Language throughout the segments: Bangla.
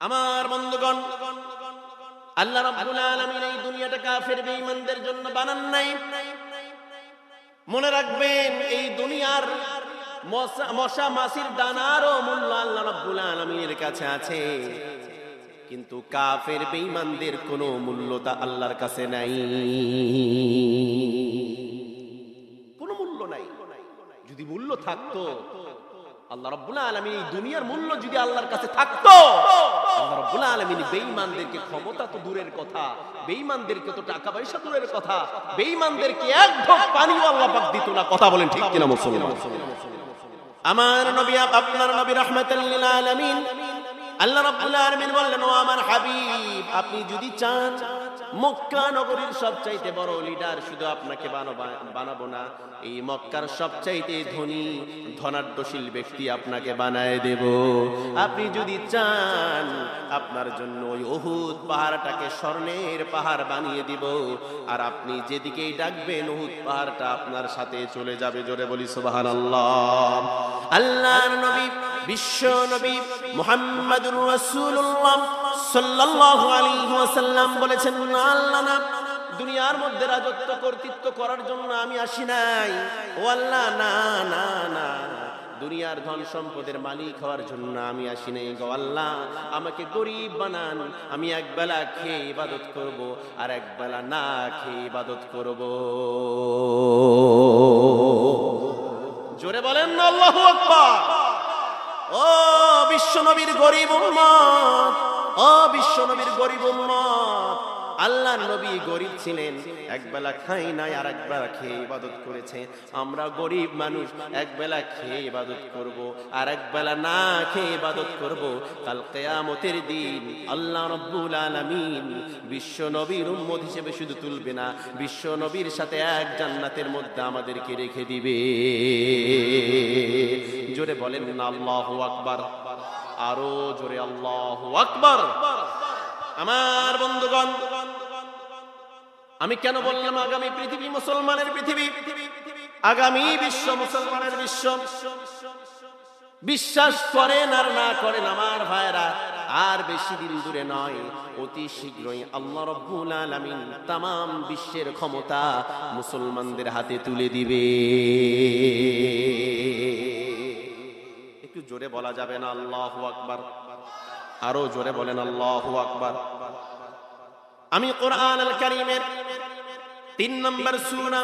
আমার বন্ধুগণ, আল্লাহ রাব্বুল আলামিন এই দুনিয়াটা কাফের বেঈমানদের জন্য বানান নাই। মনে রাখবেন, এই দুনিয়ার মশা- মাছির দানারও মূল্য আল্লাহ রাব্বুল আলামিনের কাছে আছে। কিন্তু কাফের বেঈমানদের কোনো মূল্য তা আল্লাহর কাছে নাই। কোনো মূল্য নাই। যদি মূল্য থাকতো আল্লাহ রাব্বুল আলামিন এই দুনিয়ার মূল্য যদি আল্লাহর কাছে থাকতো, আল্লাহ রাব্বুল আলামিন বেঈমানদেরকে ক্ষমতা তো দূরের কথা, বেঈমানদেরকে তো টাকা পয়সা দূরের কথা, বেঈমানদেরকে এক ঢোক পানিও আল্লাহ পাক দিত না। কথা বলেন ঠিক কিনা মুসলমান? আমার নবী, আপনার নবী লিল আলামিন, আল্লাহ রাব্বুল আলামিন বললেন, ও আমার হাবিব, আপনি যদি চান মক্কা নগরীর সবচাইতে বড় লিডার শুধু আপনাকে বানাবো না, এই মক্কার সবচাইতে ধনী ধনাঢ্যশীল ব্যক্তি আপনাকে বানায় দেব। আপনি যদি চান, আপনার জন্য ওই অহুদ পাহাড়টাকে স্বর্ণের পাহাড় বানিয়ে দিব, আর আপনি যেদিকেই ডাকবেন অহুদ পাহাড়টা আপনার সাথে চলে যাবে, জোরে বলি সুবহানাল্লাহ। আল্লাহর নবী, বিশ্ব নবী, মুহাম্মাদুর রাসূলুল্লাহ। সাল্লাল্লাহু আলাইহি ওয়াসাল্লাম বলেছেন, না, আল্লাহ না। দুনিয়ার মধ্যে রাজত্ব, কর্তৃত্ব করার জন্য আমি আসি নাই। ও আল্লাহ, না না না। দুনিয়ার ধন সম্পদের মালিক হওয়ার জন্য আমি আসি নাই গো আল্লাহ। আমাকে গরিব বানান। আমি একবেলা খেয়ে ইবাদত করব আর একবেলা না খেয়ে ইবাদত করব। জোরে বলেন আল্লাহু আকবার। ও বিশ্ব নবীর গরিব উম্মত ও বিশ্ব নবীর গরিব উম্মত। আল্লাহ নবী গরিব ছিলেন, একবেলা খাই নাই আর একবেলা খেয়ে ইবাদত করেছে। আমরা গরিব মানুষ, একবেলা খেয়ে ইবাদত করব আর একবেলা না খেয়ে ইবাদত করব। কাল কেয়ামতের দিন আল্লাহ রব্বুল আলামিন বিশ্ব নবীর উম্মত হিসেবে শুধু তুলবে না, বিশ্ব নবীর সাথে এক জান্নাতের মধ্যে আমাদেরকে রেখে দিবে। জোরে বলেন না, আল্লাহু আকবার। আরও জোরে, আল্লাহু আকবার। আমার বন্ধুগণ আমি কেন বললাম আগামী পৃথিবী মুসলমানের পৃথিবী? আগামী বিশ্ব মুসলমানের বিশ্ব। বিশ্বাস করেন আর না করেন আমার ভাইরা আর বেশি দিন দূরে নয়, অতি শীঘ্রই আল্লাহ রব্বুল আলামিন তাম বিশ্বের ক্ষমতা মুসলমানদের হাতে তুলে দিবে। একটু জোরে বলা যাবে না? আল্লাহ আকবার। আরও জোরে বলেন আল্লাহ আকবার। আমি কোরআন আল কারীমের তিন নম্বর সূরা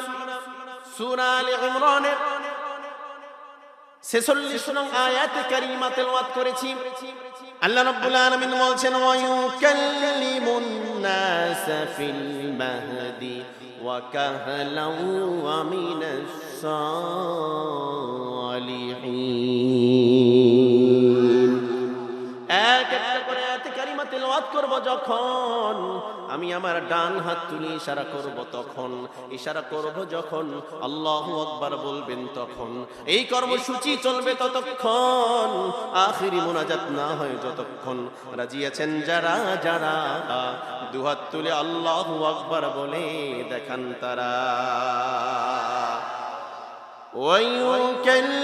সূরা আলে ইমরানের ছেচল্লিশ নং আয়াতে কারিমা তেলাওয়াত করেছি। আল্লাহ রাব্বুল আলামিন বলছেন ওয়া ইউকাল্লিমুন নাস ফিল মাহদি ওয়া কাহলা ওয়া সালিহিন। এক একটা করে আয়াতে কারিমা তেলাওয়াত করব যখন আমি আমার ডান হাত তুলে ইশারা করব তখন ইশারা করব যখন আল্লাহু আকবার বলবেন তখন এই কর্মসূচি চলবে ততক্ষণ আখিরি মোনাজাত না হয় যতক্ষণ রাজি আছেন যারা যারা দুহাত তুলে আল্লাহু আকবার বলে দেখান তারা ويكلم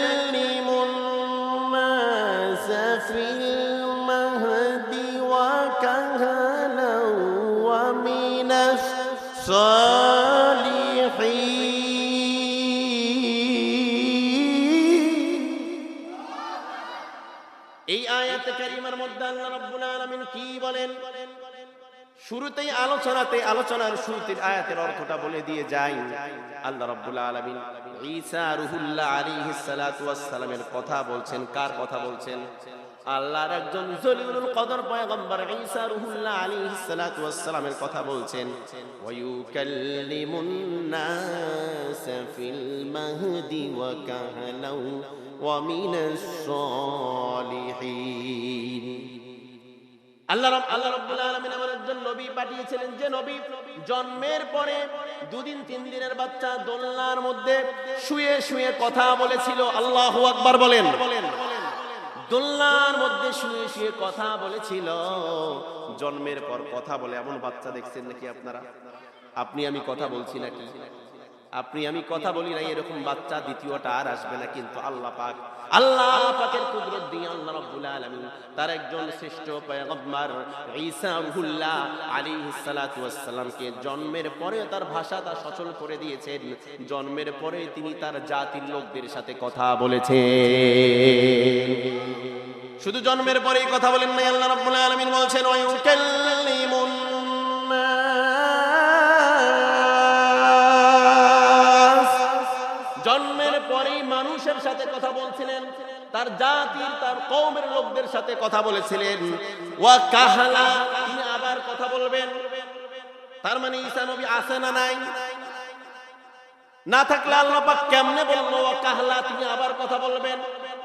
শুরুতেই আলোচনাতে, আলোচনার শুরুতে আয়াতের অর্থটা বলে দিয়ে যাই। আল্লাহ রাব্বুল আলামিন ঈসা রুহুল্লাহ আলাইহিস সালাতু ওয়াস কথা বলছেন। কার কথা বলছেন? আল্লাহর একজন জলিলুল কদর পয়গম্বর ঈসা রুহুল্লাহ আলাইহিস সালাতু ওয়াস কথা বলছেন। ওয়া ইউকাল্লিমুন নাস ফিল মাহদি ওয়া কাহলাউ ওয়া মিনাস সালিহিন। আল্লাহ রব- রাব্বুল আলামিন নবী পাঠিয়েছিলেন যে নবী, জন্মের পরে দুদিন তিন দিনের বাচ্চা দোলনার মধ্যে শুয়ে শুয়ে কথা বলেছিল। আল্লাহ আকবার বলেন। দোলনার মধ্যে শুয়ে শুয়ে কথা বলেছিল। জন্মের পর কথা বলে, এমন বাচ্চা দেখছেন নাকি আপনারা? আপনি আমি কথা বলছি নাকি? আপনি আমি কথা বলি না এরকম বাচ্চা দ্বিতীয়টা আর আসবে না, কিন্তু আল্লাহ পাক, আল্লাহ পাকের কুদরত দিয়ে আল্লাহ রাব্বুল আলামিন তার একজন শ্রেষ্ঠ পয়গম্বর ঈসা রুহুল্লাহ আলাইহিস সালাতু ওয়াস সালামকে জন্মের পরে তার ভাষা তা সচল করে দিয়েছেন। জন্মের পরে তিনি তার জাতির লোকদের সাথে কথা বলেছেন। শুধু জন্মের পরেই কথা বলেন নাই, আল্লাহ রাব্বুল আলামিন বলছেন, ওয়া সাথে কথা বলছিলেন, তার জাতির তার কৌমের লোকদের সাথে কথা বলেছিলেন। কাহালা, তিনি আবার কথা বলবেন। তার মানে ঈসা নবী আছে না নাই? না থাকলে আল্লাহ কেমনে বলব ওয়া কাহলা, তিনি আবার কথা বলবেন?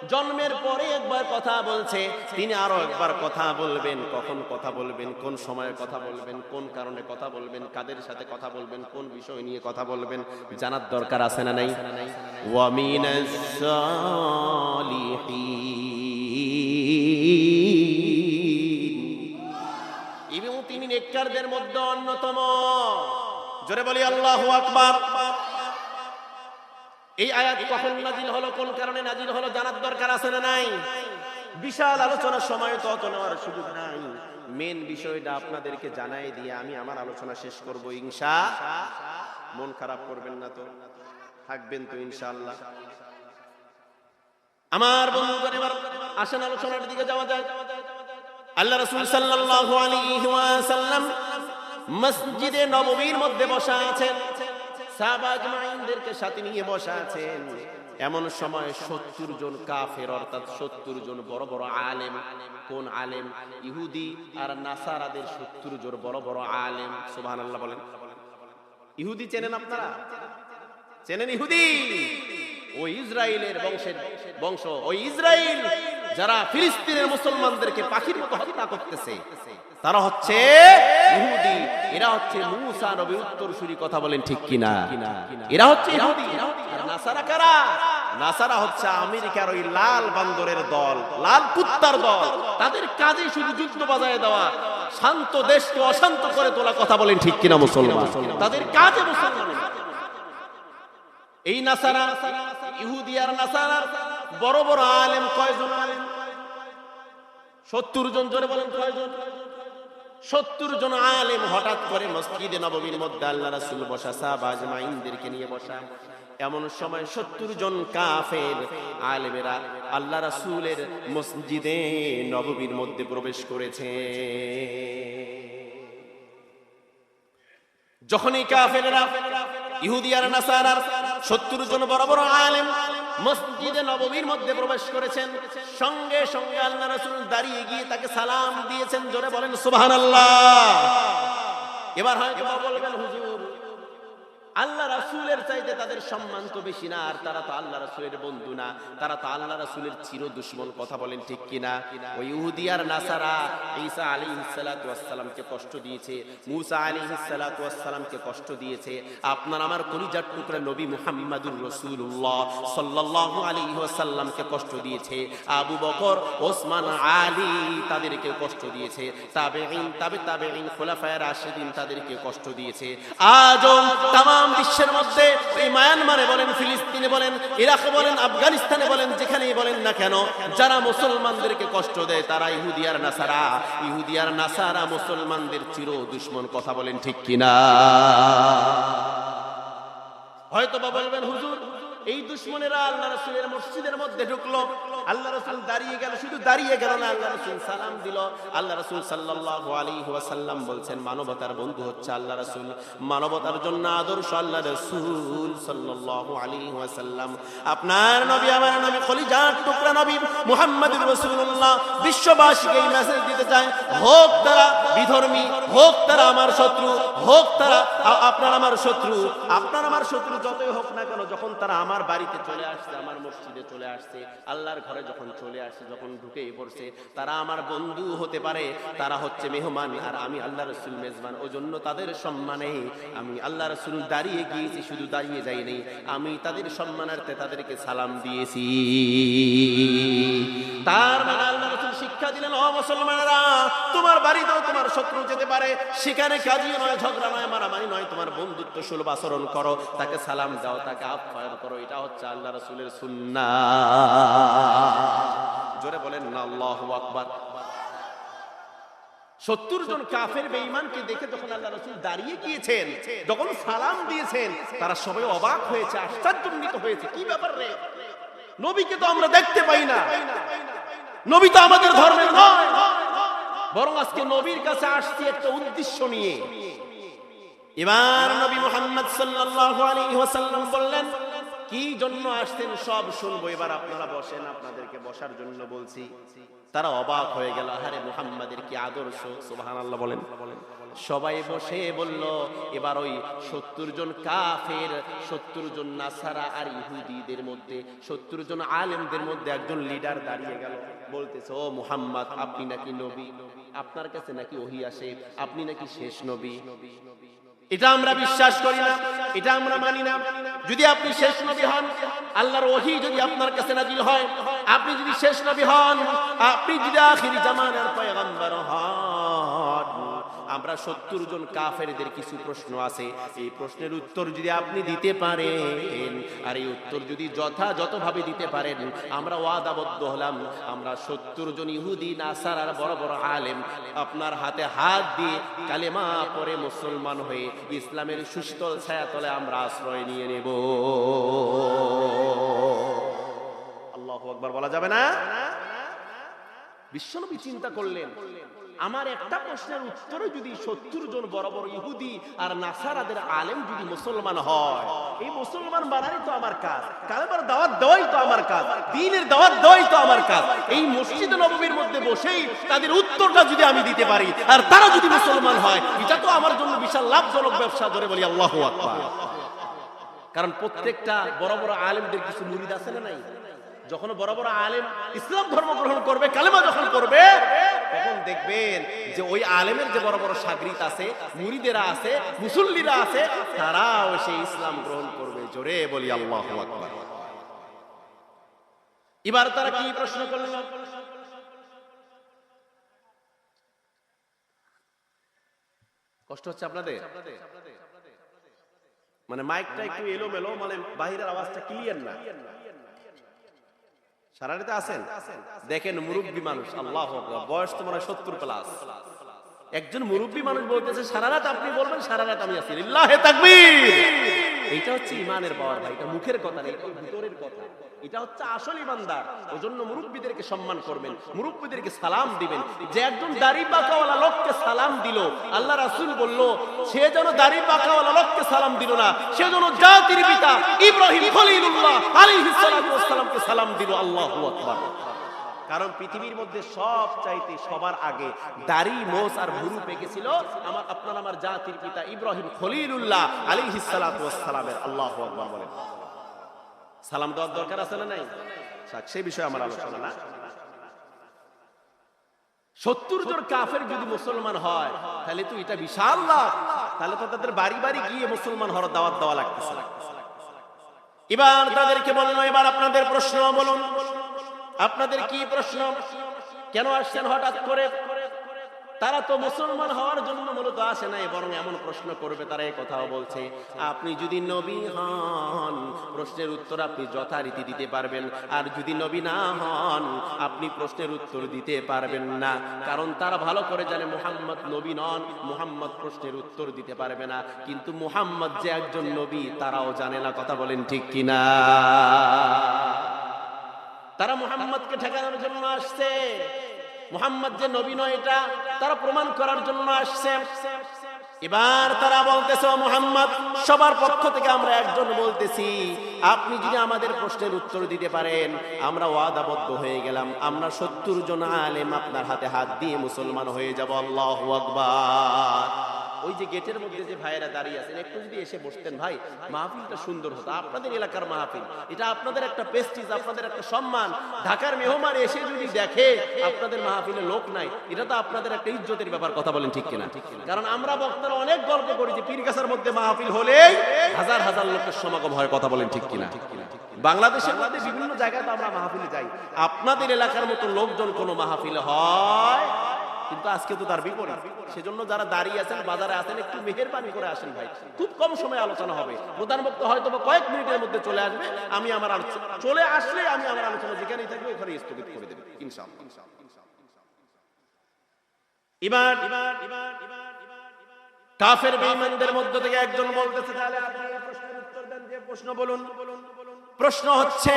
জন্মের পরে একবার কথা বলছে, তিনি আরও একবার কথা বলবেন, কখন কথা বলবেন, কোন সময়ে কথা বলবেন, কোন কারণে কথা বলবেন, কাদের সাথে কথা বলবেন, কোন বিষয় নিয়ে কথা বলবেন, জানার দরকার আছে না নাই? এবং তিনি নেককারদের মধ্যে অন্যতম। জোরে বলি, আল্লাহু আকবার। এই আয়াত কখন নাজিল হলো, কোন কারণে নাজিল হলো জানার দরকার আছে না নাই? বিশাল আলোচনার সময় তো অত নেওয়ার সুযোগ নাই। মেন বিষয়টা আপনাদেরকে জানাই দিয়ে আমি আমার আলোচনা শেষ করব, ইনশা মন খারাপ করবেন না তো, থাকবেন তো ইনশাআল্লাহ আমার বন্ধুগণ, এবার আসেন আলোচনার দিকে যাওয়া যায় আল্লাহ রাসূল সাল্লাল্লাহু আলাইহি ওয়াসাল্লাম মসজিদে নববীর মধ্যে বসা আছেন। সাহাবা আজমাইনদেরকে সাথে নিয়ে বসা আছেন। এমন সময় সত্তর জন কাফের, অর্থাৎ সত্তর জন বড় বড় আলেম, কোন আলেম? ইহুদি আর নাসারাদের সত্তর জন বড় বড় আলেম। সুবহান আল্লাহ বলেন। ইহুদি চেনেন আপনারা? চেনেন ইহুদি? ওই ইসরায়েলের বংশের বংশ। ওই ইসরায়েল যারা ফিলিস্তিনের মুসলমানদেরকে পাখির মতো হত্যা করতেছে, তারা হচ্ছে ইহুদি। এরা হচ্ছে মুসা কথা বলেন ঠিক কিনা? এরা হচ্ছে ইহুদি। নাসারা কারা? নাসারা হচ্ছে আমেরিকার ওই লাল বান্দরের দল, লাল কুত্তার দল। তাদের কাজে শুধু যুদ্ধ বাজায় দেওয়া, শান্ত দেশকে অশান্ত করে তোলা কথা বলেন ঠিক কিনা মুসলমান? তাদের কাজে মুসলমান। এই নাসারা, ইহুদি আর নাসারার বড় বড় আলেম কয়জন আলেম? সত্তর জন, জোরে বলেন কয়জন? সত্তর জন আলেম হঠাৎ করে মসজিদে নবমীর মধ্যে আল্লাহ রাসুল বসা সাহবাজ মাইনদেরকে নিয়ে বসা। এমন সময় সত্তর জন কাফের আলেমেরা আল্লাহ রাসুলের মসজিদে নবমীর মধ্যে প্রবেশ করেছে। যখনই কাফেরেরা, ইহুদি আর নাসারার সত্তর জন বড় বড় আলেম মসজিদে নবমীর মধ্যে প্রবেশ করেছেন। সঙ্গে সঙ্গে আল্লাহ রসুল দাঁড়িয়ে গিয়ে তাকে সালাম দিয়েছেন। জোরে বলেন, সুবহানাল্লাহ। এবার হয়তো বলবেন, হুজুর আল্লাহ রাসূলের চাইতে তাদের সম্মান তো বেশি না, আর তারা তো আল্লাহ রাসূলের বন্ধু না। তারা তো আল্লাহ রাসূলের চির দুশ্মন, কথা বলেন ঠিক কিনা? ওই ইহুদি আর নাসারা, ঈসা আলাইহিস সালাতু ওয়াসসালামকে কষ্ট দিয়েছে, মূসা আলাইহিস সালাতু ওয়াসসালামকে কষ্ট দিয়েছে। আপনার আমার কলিজার টুকরা নবী মুহাম্মাদুর রাসূলুল্লাহ সাল্লাল্লাহু আলাইহি ওয়াসাল্লামকে কষ্ট দিয়েছে। আবু বকর, ওসমান, আলী তাদেরকে কষ্ট দিয়েছে। তাবেঈন, তাবে তাবেঈন, খোলাফায়ে রাশিদিন তাদেরকে কষ্ট দিয়েছে। আজও তাম বিশ্বের মধ্যে এই মায়ানমারে বলেন, ফিলিস্তিনে বলেন, ইরাকে বলেন, আফগানিস্তানে বলেন, যেখানেই বলেন না কেন, যারা মুসলমানদেরকে কষ্ট দেয় তারা ইহুদিয়ার নাসারা। ইহুদিয়ার নাসারা মুসলমানদের চির দুশ্মন, কথা বলেন ঠিক কিনা? হয়তো বা বলবেন, হুজুর এই দুশ্মনেরা আল্লাহ রসুলের মসজিদের মধ্যে ঢুকলো। আল্লাহ রসুল দাঁড়িয়ে গেল, শুধু দাঁড়িয়ে গেল না, আল্লাহ রসুল সালাম দিল। আল্লাহ রসুল সাল্লাল্লাহু আলাইহি ওয়াসাল্লাম বলছেন, মানবতার বন্ধু হচ্ছে আল্লাহ রসুল। মানবতার জন্য আদর্শ আল্লাহ রসুল সাল্লাল্লাহু আলাইহি ওয়াসাল্লাম। আপনার নবী, আমার নবী, খলিজার টুকরা নবী মুহাম্মদুর রাসূলুল্লাহ বিশ্ববাসীকে এই মেসেজ দিতে চায়, হোক তারা বিধর্মী, হোক তারা আমার শত্রু, হোক তারা আপনার আমার শত্রু, আপনার আমার শত্রু যতই হোক না কেন, যখন তারা আমার বাড়িতে চলে আসছে, আমার মসজিদে চলে আসছে, আল্লাহর ঘরে যখন চলে আসছে যখন ঢুকে পড়ছে, তারা আমার বন্ধু হতে পারে, তারা হচ্ছে মেহমান, আর আমি আল্লাহ রসুল মেজবান ও জন্য তাদের সম্মানে আমি আল্লাহ রসুল দাঁড়িয়ে গিয়েছি, শুধু দাঁড়িয়ে যাইনি, আমি তাদের সম্মানার্থে তাদেরকে সালাম দিয়েছি। তার মানে আল্লাহ শিক্ষা দিলেন, ও মুসলমানেরা, তোমার বাড়িতেও তোমার শত্রু যেতে পারে। সেখানে কাজিও নয়, ঝগড়া নয়, মারামারি নয়। তোমার বন্ধুত্ব সুলভ আচরণ করো, তাকে সালাম দাও, তাকে আপ্যায়ন করো। এটা হচ্ছে আল্লাহ রসুলের সুন্না। জোরে বলেন না আল্লাহ আকবার। সত্তর জন কাফের বেঈমানকে দেখে যখন আল্লাহ রসুল দাঁড়িয়ে গিয়েছেন, যখন সালাম দিয়েছেন, তারা সবাই অবাক হয়েছে আশ্চর্যান্বিত হয়েছে। কি ব্যাপার রে? নবীকে তো আমরা দেখতে পাই না। নবী তো আমাদের ধর্মের নয়। বরং আজকে নবীর কাছে আসছি একটা উদ্দেশ্য নিয়ে। এবার নবী মোহাম্মদ সাল্লাল্লাহু আলাইহি ওয়াসাল্লাম বললেন, কি জন্য আসতেন সব শুনব? এবার আপনারা বসেন, আপনাদেরকে বসার জন্য বলছি। তারা অবাক হয়ে গেল আরে মুহাম্মাদের কি আদর্শ? সুবহানাল্লাহ বলেন। সবাই বসে বলল, এবার ওই সত্তর জন কাফের, সত্তর জন নাসারা আর ইহুদিদের মধ্যে, সত্তর জন আলেমদের মধ্যে একজন লিডার দাঁড়িয়ে গেল। বলতেছে, ও মুহাম্মদ, আপনি নাকি নবী? আপনার কাছে নাকি ওহি আসে? আপনি নাকি শেষ নবী? এটা আমরা বিশ্বাস করি না, এটা আমরা মানি না। যদি আপনি শেষ নবী হন আল্লাহর ওহি যদি আপনার কাছে নাজিল হয়, আপনি যদি শেষ নবী হন, আপনি যদি আখিরি জামানার পয়গম্বর হন। আমরা সত্তর জন কাফেরদের কিছু প্রশ্ন আছে। এই প্রশ্নের উত্তর যদি আপনি দিতে পারেন, আর এই উত্তর যদি যথাযথভাবে দিতে পারেন, আমরা ওয়াদাবদ্ধ হলাম। আমরা সত্তর জন ইহুদি, নাসার আর বড় বড় আলেম, আপনার হাতে হাত দিয়ে কালেমা পরে মুসলমান হয়ে ইসলামের সুস্থল ছায়াতলে আমরা আশ্রয় নিয়ে নেব। আল্লাহ আকবার বলা যাবে না? বিশ্বনবী চিন্তা করলেন আমার একটা প্রশ্নের উত্তরে যদি সত্তর জন বড় বড় ইহুদি আর নাসারাদের আলেম যদি মুসলমান হয়, এই মুসলমান বানাই তো আমার কাজ কালেবার দাওয়াত দেওয়াই তো আমার কাজ, দিনের দাওয়াত দেওয়াই তো আমার কাজ। এই মসজিদ নবমীর মধ্যে বসেই তাদের উত্তরটা যদি আমি দিতে পারি, আর তারা যদি মুসলমান হয়, এটা তো আমার জন্য বিশাল লাভজনক ব্যবসা ধরে বলি, আল্লাহ কারণ প্রত্যেকটা বড় বড় আলেমদের কিছু মুরিদ আছে না নাই? যখন বড় বড় আলেম ইসলাম ধর্ম গ্রহণ করবে, কালেমা যখন করবে তখন দেখবেন যে ওই আলেমের যে বড় বড় সাগরিত আছে, মুরিদেরা আছে, মুসল্লিরা আছে, তারাও সেই ইসলাম গ্রহণ করবে। জোরে বলি আল্লাহ আকবার। এবার তারা কি প্রশ্ন করল? কষ্ট হচ্ছে আপনাদের? মানে মাইকটা একটু এলো মেলো মানে বাহিরের আওয়াজটা ক্লিয়ার না। সারাটিতে আছেন? দেখেন মুরব্বী মানুষ, আল্লাহ বয়স তো মনে হয় সত্তর প্লাস একজন মুরব্বী মানুষ বলতেছে সারা রাত আপনি বলবেন সারা রাত আমি আছি। এটা হচ্ছে ইমানের পাওয়ার ভাই, এটা মুখের কথা না, এটা ভিতরের কথা। এটা হচ্ছে আসল ইমানদার। ওই জন্য মুরব্বীদেরকে সম্মান করবেন, মুরব্বীদেরকে সালাম দিবেন। যে একজন দাড়ি পাকাওয়ালা লোককে সালাম দিল, আল্লাহ রাসূল বলল, সে যেন দাড়ি পাকাওয়ালা লোককে সালাম দিল না, সে যেন জাতির পিতা ইব্রাহিম খলিলুল্লাহ আলাইহিস সালামকে সালাম দিল, আল্লাহু আকবার। কারণ পৃথিবীর মধ্যে সব চাইতে সবার আগে দাড়ি মোস আর ভুরু পেকেছিল আমার আপনার, আমার জাতির পিতা ইব্রাহিম খলিলুল্লাহ ওয়াস সালামের আল্লাহু আকবার বলেন। সালাম দেওয়ার দরকার আছে না নাই? সেই বিষয়ে আমার আলোচনা না। সত্তর জন কাফের যদি মুসলমান হয়, তাহলে তো এটা বিশাল লাভ। তাহলে তো তাদের বাড়ি বাড়ি গিয়ে মুসলমান হওয়ার দাওয়াত দেওয়া লাগতেছে। এবার তাদেরকে বলল এবার আপনাদের প্রশ্ন বলুন। আপনাদের কি প্রশ্ন? কেন আসছেন হঠাৎ করে? তারা তো মুসলমান হওয়ার জন্য মূলত আসে নাই, বরং এমন প্রশ্ন করবে, তারা এই কথাও বলছে, আপনি যদি নবী হন প্রশ্নের উত্তর আপনি যথারীতি দিতে পারবেন। আর যদি নবী না হন, আপনি প্রশ্নের উত্তর দিতে পারবেন না। কারণ তারা ভালো করে জানে মোহাম্মদ নবী নন, মুহাম্মদ প্রশ্নের উত্তর দিতে পারবে না। কিন্তু মুহাম্মদ যে একজন নবী, তারাও জানে না, কথা বলেন ঠিক কিনা? তারা মুহাম্মদকে ঠেকানোর জন্য আসছে। মুহাম্মদ যে নবী নয় এটা, তারা প্রমাণ করার জন্য আসছে। এবার তারা বলতেছে মোহাম্মদ, সবার পক্ষ থেকে আমরা একজন বলতেছি, আপনি যদি আমাদের প্রশ্নের উত্তর দিতে পারেন, আমরা ওয়াদাবদ্ধ হয়ে গেলাম, আমরা সত্তর জন আলেম আপনার হাতে হাত দিয়ে মুসলমান হয়ে যাব, আল্লাহ আকবার। ওই যে গেটের মধ্যে যে ভাইয়েরা দাঁড়িয়ে আছেন, একটু যদি এসে বসতেন, ভাই, মাহফিলটা সুন্দর হতো। আপনাদের এলাকার মাহফিল, এটা আপনাদের একটা পেস্টিজ আপনাদের একটা সম্মান। ঢাকার মেহমান এসে যদি দেখে আপনাদের মাহফিলে লোক নাই, এটা তো আপনাদের একটা ইজ্জতের ব্যাপার, কথা বলেন ঠিক কিনা? কারণ আমরা বক্তারা অনেক গল্প করি যে পীরগাছার মধ্যে মাহফিল হলেই হাজার হাজার লোকের সমাগম হয়, কথা বলেন ঠিক কিনা? বাংলাদেশের মধ্যে বিভিন্ন জায়গায় তো আমরা মাহফিলে যাই। আপনাদের এলাকার মতো লোকজন কোনো মাহফিলে হয় কিন্তু আজকে তো তার বিপরীত। সেজন্য যারা দাঁড়িয়ে আছেন, বাজারে আছেন, একটু মেহেরবানি করে আসেন ভাই। খুব কম সময় আলোচনা হবে। প্রধান বক্তা হয়তো কয়েক মিনিটের মধ্যে চলে আসবে। আমি আমার আলোচনা চলে আসলে আমি আমার আলোচনা যেখানেই থাকবে ওখানে স্থগিত করে দেবে, ইনশাআল্লাহ। এবার কাফের বেঈমানদের মধ্য থেকে একজন বলতেছে, তাহলে আপনি প্রশ্নের উত্তর দেন, যে প্রশ্ন বলুন। প্রশ্ন হচ্ছে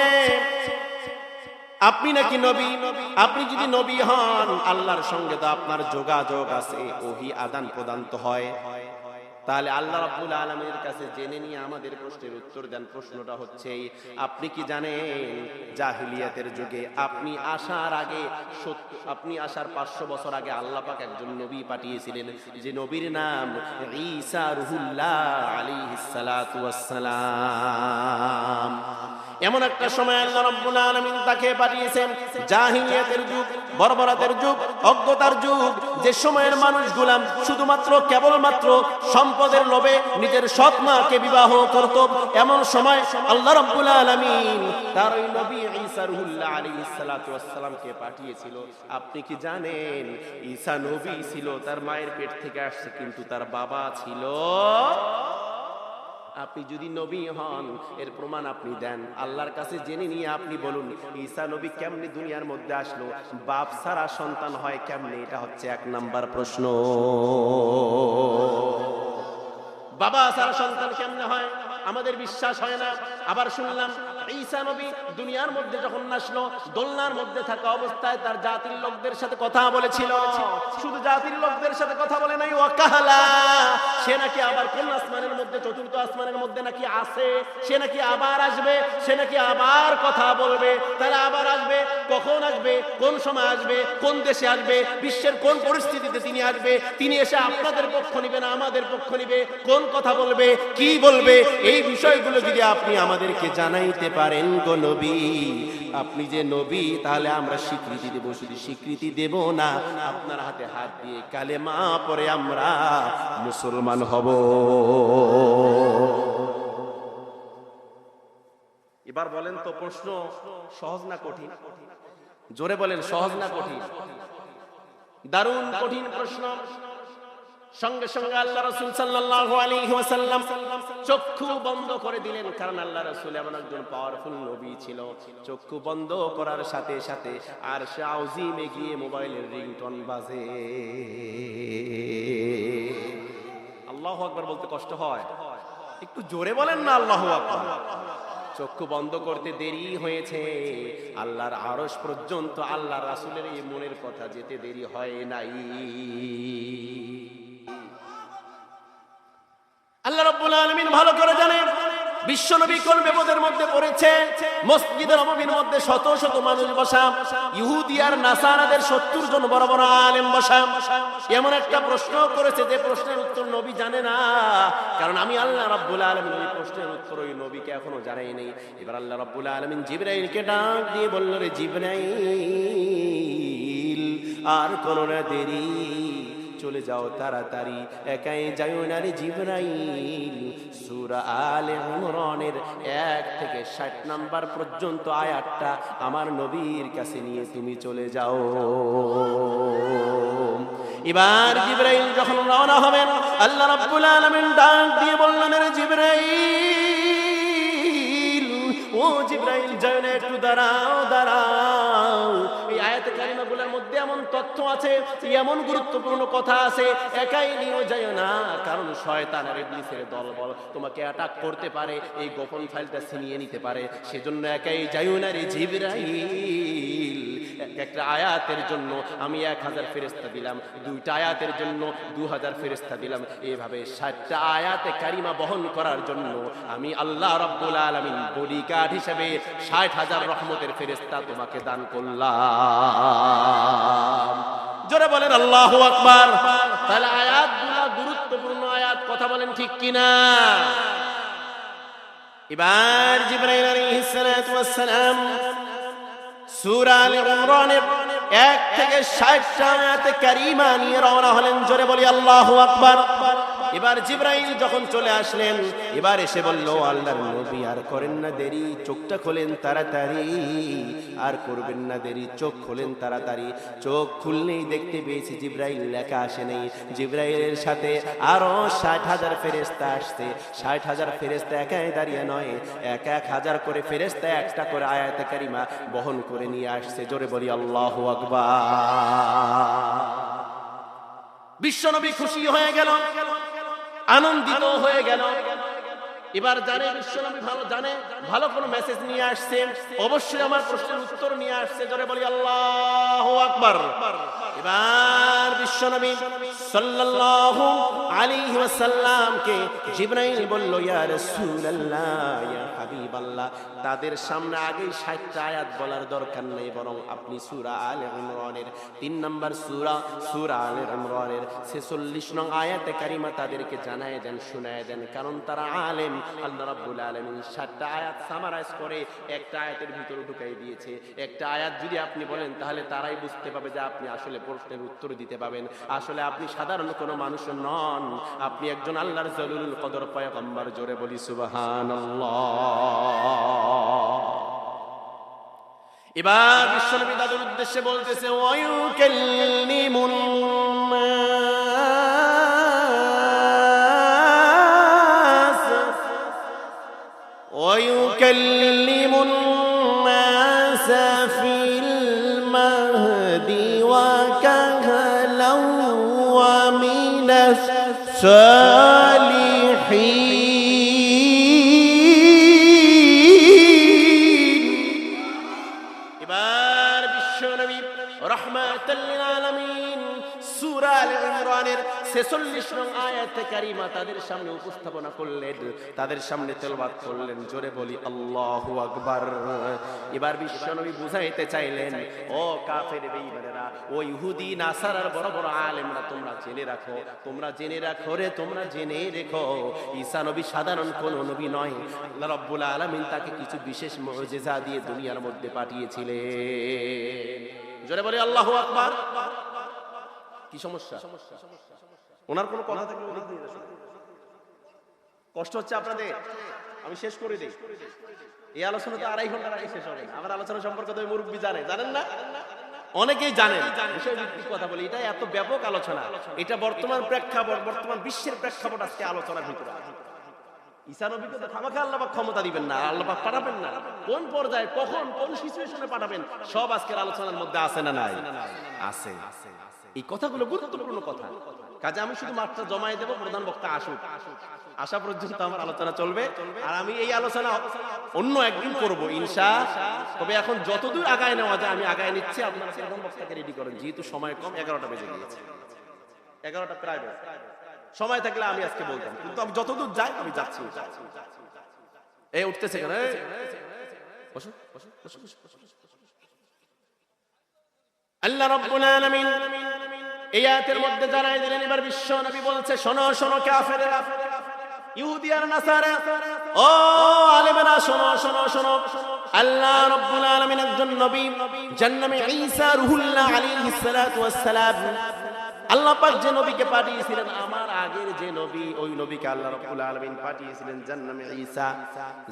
আপনি নাকি নবী? আপনি যদি নবী হন, আল্লাহর সঙ্গে তো আপনার যোগাযোগ আছে, ওহি আদান প্রদান তো হয়। তাহলে আল্লাহ রাব্বুল আলামিনের কাছে জেনে নিয়ে আমাদের প্রশ্নের উত্তর দেন। প্রশ্নটা হচ্ছে আপনি কি জানেন, জাহিলিয়াতের যুগে আপনি আসার আগে সত্য, আপনি আসার পাঁচশো বছর আগে আল্লাহ পাক একজন নবী পাঠিয়েছিলেন, যে নবীর নাম ঈসা রুহুল্লাহ আলাইহিস সালাতু ওয়াসসালাম এমন একটা সময় আল্লাহ রাব্বুল আলামিন তাকে পাঠিয়েছেন। জাহিলিয়াতের যুগ, বর্বরতার যুগ, অজ্ঞতার যুগ। যে সময়ের মানুষগুলা শুধুমাত্র কেবলমাত্র সম্পদের লোভে নিজের সৎ মাকে বিবাহ করত, এমন সময় আল্লাহ রাব্বুল আলামিন তার ওই নবী ঈসা রুহুল্লাহ আলাইহিস সালাতু ওয়াসসালামকে পাঠিয়েছিল। আপনি কি জানেন, ঈসা নবী ছিল, তার মায়ের পেট থেকে আসছে, কিন্তু তার বাবা ছিল আপনি যদি নবী হন, এর প্রমাণ আপনি দেন। আল্লাহর কাছে জেনে নিয়ে আপনি বলুন, ঈসা নবী কেমনি দুনিয়ার মধ্যে আসলো? বাপ সারা সন্তান হয় কেমনি? এটা হচ্ছে এক নাম্বার প্রশ্ন। বাবা সারা সন্তান কেমনে হয়? আমাদের বিশ্বাস হয় না। আবার শুনলাম, ঈসা নবী দুনিয়ার মধ্যে যখন আসলো দোলনার মধ্যে থাকা অবস্থায় তার জাতির লোকদের সাথে কথা বলেছিল। শুধু জাতির লোকদের সাথে কথা বলে নাই ওয়াকাহালা সে নাকি আবার কোন আসমানের মধ্যে, চতুর্থ আসমানের মধ্যে নাকি আসে সে নাকি আবার আসবে? সে নাকি আবার কথা বলবে? তাহলে আবার আসবে? কখন আসবে? কোন সময় আসবে? কোন দেশে আসবে? বিশ্বের কোন পরিস্থিতিতে তিনি আসবে? তিনি এসে আপনাদের পক্ষ নিবে না, আমাদের পক্ষ নিবে? কোন কথা বলবে? কি বলবে? এই বিষয়গুলো যদি আপনি আমাদেরকে জানাইতে পারেন গো নবী, আপনি যে নবী, তাহলে আমরা স্বীকৃতি দেব। শুধু স্বীকৃতি দেব না, আপনার হাতে হাত দিয়ে কালেমা পরে আমরা মুসলমান হব। এবার বলেন তো প্রশ্ন সহজ না কঠিন? জোরে বলেন, সহজ না কঠিন? দারুণ কঠিন প্রশ্ন। সঙ্গে সঙ্গে আল্লাহ রসুল সাল্লাল্লাহু আলাইহি ওয়াসাল্লাম চক্ষু বন্ধ করে দিলেন, কারণ আল্লাহ রসুল এমন একজন পাওয়ারফুল নবী ছিল। চক্ষু বন্ধ করার সাথে সাথে আর সে আউজিমে গিয়ে মোবাইলের রিংটন বাজে। আল্লাহ আকবার বলতে কষ্ট হয়। একটু জোরে বলেন না আল্লাহ চক্ষু বন্ধ করতে দেরি হয়েছে। আল্লাহর আরস পর্যন্ত আল্লাহ রাসুলের এই মনের কথা যেতে দেরি হয় নাই। আল্লাহ রাব্বুল আলামিন ভালো করে জানেন বিশ্বনবী কোন বিপদের মধ্যে পড়েছে? মসজিদের নববীর মধ্যে শত শত মানুষ বসা, ইহুদি আর নাসারাদের সত্তর জন বড় বড় আলেম বসা। এমন একটা প্রশ্ন করেছে, যে প্রশ্নের উত্তর নবী জানে না। কারণ আমি আল্লাহ রাব্বুল আলামিন ওই প্রশ্নের উত্তর ওই নবীকে এখনও জানাই নেই। এবার আল্লাহ রাব্বুল আলামিন জিবরাইলকে ডাক দিয়ে বলল, রে জিবরাইল, আর কোনো না দেরি চলে যাও তাড়াতাড়ি। একাই যাইও না রে জিবরাইল। সূরা আলে ইমরানের এক থেকে ষাট নাম্বার পর্যন্ত আয়াতটা আমার নবীর কাছে নিয়ে তুমি চলে যাও। এবার জিবরাইল যখন রওনা হবেন, আল্লাহ রাব্বুল আলামিন ডাক দিয়ে বললেন, রে জিবরাইল, ও জিব্রাইল যায় একটু দাঁড়াও দাঁড়াও। মধ্যে এমন তথ্য আছে, এমন গুরুত্বপূর্ণ কথা আছে, একাই নিয়েও যায় না। কারণ শয়তানের ইবলিসের দলবল তোমাকে অ্যাটাক করতে পারে, এই গোপন ফাইলটা ছিনিয়ে নিতে পারে। সেজন্য একাই যাইও না রে জিবরাইল। একটা আয়াতের জন্য আমি এক হাজার ফেরেস্তা দিলাম, দুইটা আয়াতের জন্য দু হাজার ফেরেস্তা দিলাম। এভাবে ষাটটা আয়াতে কারিমা বহন করার জন্য আমি আল্লাহ রব্বুল আলমিন বডিগার্ড হিসেবে ষাট হাজার রহমতের ফেরেস্তা তোমাকে দান করলাম। জোরে বলেন, আল্লাহ আকবার। তাহলে গুরুত্ব গুরুত্বপূর্ণ আয়াত, কথা বলেন ঠিক কিনা? এবার জিব্রাইল আলাইহিস সালাম এক থেকে 60 আয়াতে কারিমা নিয়ে রওনা হলেন। জোরে বলি আল্লাহু আকবার। এবার জিব্রাইল যখন চলে আসলেন, এবার এসে বলল, আল্লাহর নবী, আর করেন না দেরি, চোখটা খোলেন তাড়াতাড়ি। আর করবেন না দেরি, চোখ খোলেন তাড়াতাড়ি। চোখ খুললেই দেখতে পেয়েছি জিব্রাইল লেখা আসে নেই। জিব্রাইলের সাথে আরও ষাট হাজার ফেরেস্তা আসছে। ষাট হাজার ফেরেস্তা একাই দাঁড়িয়ে নয়, এক এক হাজার করে ফেরেস্তা একটা করে আয়াতে কারিমা বহন করে নিয়ে আসছে। জোরে বলি, আল্লাহ আকবার। বিশ্বনবী খুশি হয়ে গেল। আনন্দিত হয়ে গেল। এবার জানে, বিশ্বনবী ভালো জানে, ভালো কোনো মেসেজ নিয়ে আসছে। অবশ্যই আমার প্রশ্নের উত্তর নিয়ে আসছে। জোরে বলি, আল্লাহ আকবার। এবার বিশ্বনবী সাল্লাল্লাহু আলাইহি ওয়াসাল্লামকে জিবরাইল বলল, ইয়া রাসূলুল্লাহ, ইয়া হাবিবাল্লাহ। তাদের সামনে আগেই 60টা আয়াত বলার দরকার নেই, বরং আপনি সূরা আলে ইমরানের 3 নম্বর সূরা সূরা আলে ইমরানের 46 নং আয়াতে কারিমা তাদেরকে জানায় দেন, শোনায় দেন। কারণ তারা আলেম, আল্লাহ রাব্বুল আলামিন 60টা আয়াত সামারাইজ করে একটা আয়াতের ভিতরে ঢুকাই দিয়েছে। একটা আয়াত যদি আপনি বলেন, তাহলে তারাই বুঝতে পাবে যে আপনি আসলে প্রশ্নের উত্তর দিতে পাবেন। আসলে আপনি সাধারণ কোনো মানুষ নন। আপনি একজন আল্লাহর জলুল কদর পয়গম্বর, জোরে বলি সুবাহান এবার বিশ্বনবী দাদুর উদ্দেশ্যে বলতেছে ওয়ুকাল্লিমুন الصالحين এবার বিশ্বনবী রহমাতাল লিল আলামিন সূরা আল ইমরানের 46 নং আয়াতে কারিমা তাদের সামনে উপস্থাপনা করলেন, তাদের সামনে তেলাওয়াত করলেন, জোরে বলি, আল্লাহু আকবার। এবার বিশ্বনবী বুঝাইতে চাইলেন, ও কাফের বেঈমানেরা, ও ইহুদি, নাসারার বড় বড় আলেমরা, তোমরা জেনে রাখো, তোমরা জেনে রাখো রে, তোমরা জেনে রেখো, ঈসা নবী সাধারণ কোন নবী নয়। আল্লাহ রাব্বুল আলামিন তাকে কিছু বিশেষ মুজিজা দিয়ে দুনিয়ার মধ্যে পাঠিয়েছিলেন। জোরে বলি, আল্লাহু আকবার। কি সমস্যা? ওনার কোনো কথা থাকলে কষ্ট হচ্ছে আপনাদের? আমি শেষ করে দিই। এই আলোচনা তো আড়াই ঘণ্টার আগে শেষ হবে। আমার আলোচনা সম্পর্কে তো মুরব্বী জানে। জানেন না? অনেকেই জানেন। বিষয় কথা বলি এটা এত ব্যাপক আলোচনা। এটা বর্তমান প্রেক্ষাপট বর্তমান বিশ্বের প্রেক্ষাপট আজকে আলোচনার ভিতরে। আছে। ঈসা নবীকে তো খামাখা আল্লাহ ক্ষমতা দিবেন না আল্লাপাক পাঠাবেন না। কোন পর্যায়ে কখন কোন সিচুয়েশনে পাঠাবেন সব আজকের আলোচনার মধ্যে আছে না নাই? আছে। এই কথাগুলো গুরুত্বপূর্ণ কথা। কাজে আমি শুধু মাত্রা জমাই দেবো, প্রধান বক্তা আসুক। আসা পর্যন্ত আমার আলোচনা চলবে। আর আমি এই আলোচনা অন্য একদিন করব, ইনশা। তবে এখন যতদূর আগায় নেওয়া যায়, আমি আগায় নিচ্ছি। আপনারা প্রধান বক্তাকে রেডি করেন। যেহেতু সময় কম, এগারোটা বেজে গিয়েছে। এগারোটা প্রায় সময় থাকলে আমি আজকে বলতাম। কিন্তু আমি যতদূর যাই, আমি যাচ্ছি। এই উঠতেছে কেন। আল্লাহ রাব্বুল আলামিন এই আয়াতের মধ্যে জানাই দিলেন, এবার বিশ্ব নবী বলছে, শোনো শোনো কাফেরেরা ইহুদিয়ার নাসারা, ও আলেমেরা, শোনো শোনো শোনো। আল্লাহ রব্বুল আলামিন একজন নবী, যার নামে ঈসা রুহুল্লাহ আলাইহিস সালাতু ওয়াস সালাম। আল্লাহ পাক যে নবীকে পাঠিয়েছিলেন, আমার আগের যে নবী, ওই নবীকে আল্লাহ রাব্বুল আলামিন পাঠিয়েছিলেন যার নামে ঈসা।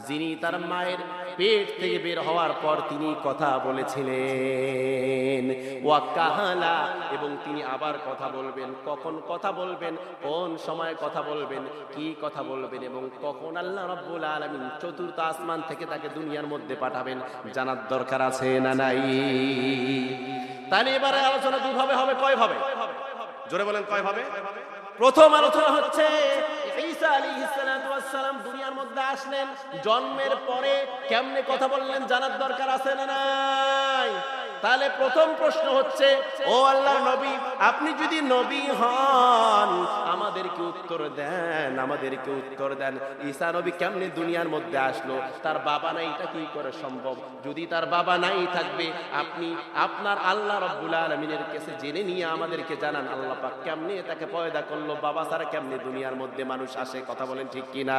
যিনি তার মায়ের পেট থেকে বের হওয়ার পর তিনি কথা বলেছিলেন। ওয়া কাহালা, এবং তিনি আবার কথা বলবেন। কখন কথা বলবেন? কোন সময় কথা বলবেন? কি কথা বলবেন? এবং কখন আল্লাহ রাব্বুল আলামিন চতুর্থ আসমান থেকে তাকে দুনিয়ার মধ্যে পাঠাবেন, জানার দরকার আছে না নাই? তাহলে এবারে আলোচনা দুভাবে হবে কয় ভাবে জোরে বলেন কয় ভাবে? প্রথম আলোচনা হচ্ছে সালাম দুনিয়ার মধ্যে আসলেন, জন্মের পরে কেমনে কথা বললেন জানার দরকার আছে না নাই? তাহলে প্রথম প্রশ্ন হচ্ছে, ও আল্লাহ নবী, আপনি যদি নবী হন, আমাদেরকে উত্তর দেন, আমাদেরকে উত্তর দেন। ঈসা নবী কেমনে দুনিয়ার মধ্যে আসলো? তার বাবা নাই, এটা কি করে সম্ভব? যদি তার বাবা নাই থাকবে, আপনি আপনার আল্লাহ রব্বুল আলমিনের কাছে জেনে নিয়ে আমাদেরকে জানান, আল্লাহ পাক কেমনে তাকে পয়দা করল? বাবা ছাড়া কেমনে দুনিয়ার মধ্যে মানুষ আসে? কথা বলেন ঠিক কিনা?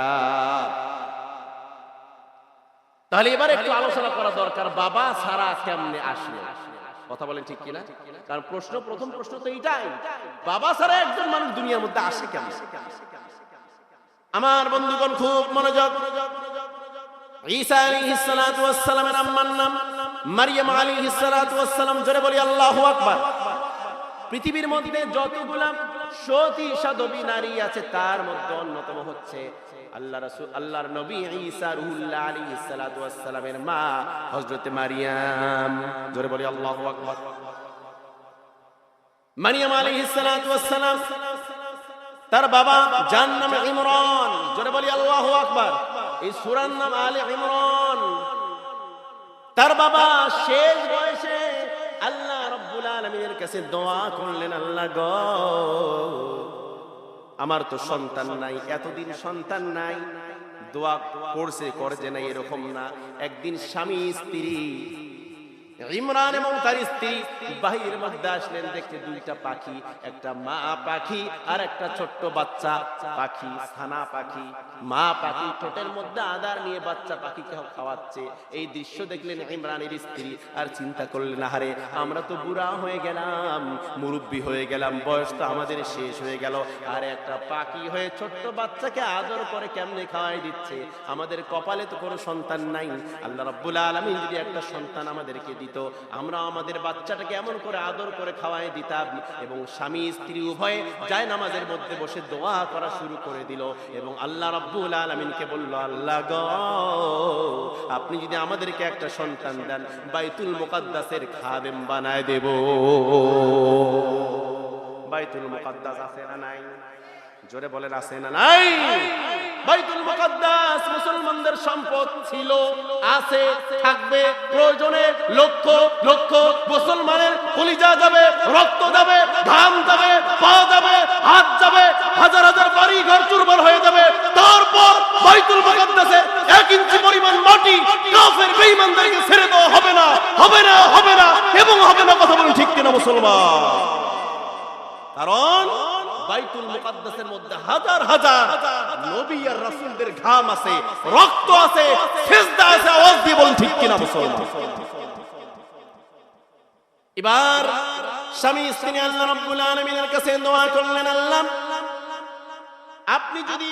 তাহলে এবার একটু আলোচনা করা দরকার, বাবা ছাড়া কেমনে আসলো কথা বলেন ঠিক কিনা? কারণ প্রশ্ন, প্রথম প্রশ্ন তো এইটাই, বাবা ছাড়া একজন মানুষ দুনিয়ার মধ্যে আসে কেমন? আমার বন্ধুগণ, খুব মনোযোগ। ঈসা আলাইহিস সালাতু ওয়াস আম্মার নাম মারইয়াম আলাইহিস সালাতু ওয়াস জোরে বলি আল্লাহু আকবার। পৃথিবীর মধ্যে যতগুলা সতী সাধবী নারী আছে, তার মধ্যে অন্যতম হচ্ছে আল্লাহ রাসূল, আল্লাহর নবী ঈসা রুহুল্লাহ আলাইহিস সালাতু মা হযরতে মারিয়াম। জোরে বলি, আল্লাহু আকবার। মারিয়াম সালাতু তার বাবা যার নাম ইমরান। জোরে বলি, আল্লাহু আকবার। এই সূরার নাম আলে ইমরান। তার বাবা শেষ বয়সে আল্লাহ আলমিনের কাছে দোয়া করলেন, আল্লাহ গ, আমার তো সন্তান নাই, এতদিন সন্তান নাই। দোয়া করছে করছে না, এরকম না। একদিন স্বামী, স্ত্রী ইমরান এবং তার স্ত্রী বাহির মধ্যে আসলেন দেখতে দুইটা পাখি, একটা মা পাখি আর একটা ছোট্ট বাচ্চা পাখি ছানা পাখি। মা পাখি ঠোঁটের মধ্যে আদার নিয়ে বাচ্চা পাখিকে খাওয়াচ্ছে। এই দৃশ্য দেখলেন ইমরানের স্ত্রী আর চিন্তা করলেন, আহারে, আমরা তো বুড়া হয়ে গেলাম, মুরব্বী হয়ে গেলাম, বয়স তো আমাদের শেষ হয়ে গেল। আর, একটা পাখি হয়ে ছোট্ট বাচ্চাকে আদর করে কেমনে খাওয়াই দিচ্ছে? আমাদের কপালে তো কোনো সন্তান নাই। আল্লাহ রাব্বুল আলামিন যদি একটা সন্তান আমাদেরকে দিত আমরা আমাদের বাচ্চাটাকে এমন করে আদর করে খাওয়াই দিতাম এবং স্বামী, স্ত্রী উভয়ে যায় নামাজের মধ্যে বসে দোয়া করা শুরু করে দিল এবং আল্লাহ রাব্বুল আলামিনকে বলল, আল্লাহ গ, আপনি যদি আমাদেরকে একটা সন্তান দেন, বাইতুল মুকাদ্দাসের খাদেম বানায় দেব। বাইতুল মোকাদ্দাস আছে না নাই? জোরে বলেন, আছে না নাই? বাইতুল মুকাদ্দাস মুসলমানদের সম্পদ ছিল, আছে, থাকবে, প্রয়োজনে লক্ষ লক্ষ মুসলমানের কলিজা যাবে, রক্ত যাবে, ঘাম যাবে, পা যাবে, হাত যাবে, হাজার হাজার বাড়ি ঘর চুরমার হয়ে যাবে। তারপর বাইতুল মুকাদ্দাসে এক ইঞ্চি পরিমাণ মাটি কাফের বেঈমানদেরকে ছেড়ে দেওয়া হবে না হবে না হবে না, এবং হবে না কথা বলুন ঠিক কিনা মুসলমান? কারণ বাইতুল মুকাদ্দাসের মধ্যে হাজার হাজার নবী আর রাসূলদের ঘাম আছে, রক্ত আছে, সিজদা আছে, আওয়াজ দিয়ে বলুন ঠিক কিনা মুসলমান? এবার স্বামী স্ত্রী আল্লাহ রাব্বুল আলামিনের কাছে দোয়া করলেন, আল্লাহ, আপনি যদি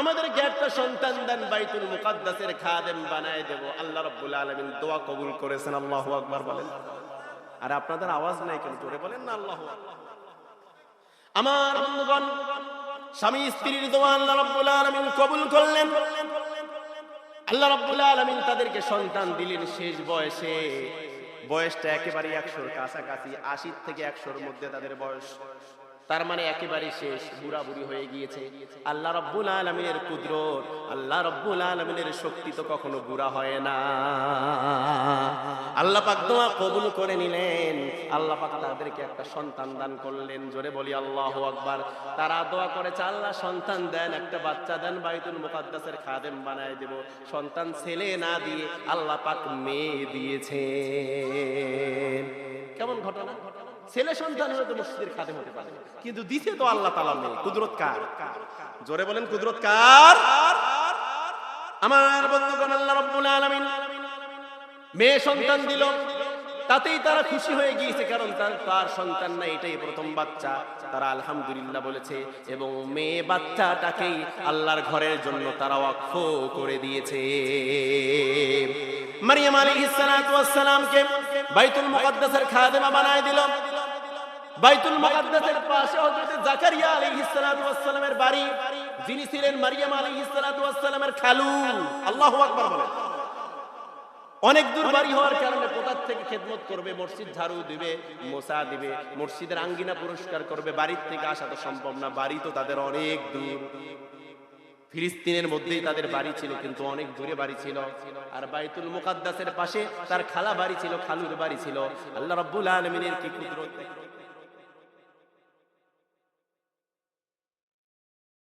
আমাদেরকে একটা সন্তান দেন, বাইতুল মুকাদ্দাসের খাদেম বানায় দেব। আল্লাহ রাব্বুল আলামিন দোয়া কবুল করেছেন, আল্লাহু আকবার বলেন। আর আপনাদের আওয়াজ নাই কেন জোরে বলেন না, আল্লাহু আকবার। আমার বন্ধুগণ, স্বামী, স্ত্রীর দোয়া আল্লাহ রাব্বুল আলামিন কবুল করলেন। আল্লাহ রাব্বুল আলামিন তাদেরকে সন্তান দিলেন শেষ বয়সে। বয়সটা একেবারে একশোর কাছাকাছি, আশির থেকে একশোর মধ্যে তাদের বয়স। তার মানে একেবারে শেষ বুড়া বুড়ি হয়ে গিয়েছে। আল্লাহ রব্বুল আলমিনের কুদরত, আল্লাহ রব্বুল আলমিনের শক্তি তো কখনো বুড়া হয় না। আল্লাহ পাক দোয়া কবুল করে নিলেন। আল্লাহ পাক তাদেরকে একটা সন্তান দান করলেন। জোরে বলি, আল্লাহ আকবার। তারা দোয়া করেছে, আল্লাহ সন্তান দেন, একটা বাচ্চা দেন, বাইতুল মুকাদ্দাসের খাদেম বানায় দেব। সন্তান ছেলে না দিয়ে আল্লাহ পাক মেয়ে দিয়েছে কেমন ঘটনা? ছেলে সন্তান হলে তো মসজিদের খাদেম হতে পারে। কিন্তু দিছে তো আল্লাহ তালা মেয়ে। কুদরত কার? জোরে বলেন, কুদরত কার? আমার বন্ধুগণ, আল্লাহ রব্বুল আলামিন মেয়ে সন্তান দিল। তাতেই তারা খুশি হয়ে গিয়েছে, কারণ তার সন্তান না এটাই প্রথম বাচ্চা। তারা আলহামদুলিল্লাহ বলেছে, এবং মেয়ে বাচ্চাটাকেই আল্লাহর ঘরের জন্য তারা ওয়াকফ করে দিয়েছে। মারিয়াম আলাইহিস সালাতু ওয়াস সালামকে বাইতুল মুকাদ্দাসের খাদেমা বানায় দিল। বাইতুল মুকাদ্দাসের পাশে হযরত জাকারিয়া আলাইহিস সালাতু ওয়াস সালামের বাড়ি, যিনি ছিলেন মারিয়াম আলাইহিস সালাতু ওয়াস সালামের খালু। আল্লাহু আকবার বলেন। অনেক দূর বাড়ি হওয়ার কারণে কোথার থেকে খেদমত করবে, মসজিদ ঝাড়ু দিবে মোসা দিবে, মসজিদের আঙ্গিনা পুরস্কার করবে, বাড়ির থেকে আসা তো সম্ভব না, বাড়ি তো তাদের অনেক দূর। ফিলিস্তিনের মধ্যেই তাদের বাড়ি ছিল, কিন্তু অনেক দূরে বাড়ি ছিল। আর বাইতুল মুকাদ্দাসের পাশে তার খালা বাড়ি ছিল, খালুর বাড়ি ছিল। আল্লাহ রাব্বুল আলামিনের কি কুদরত।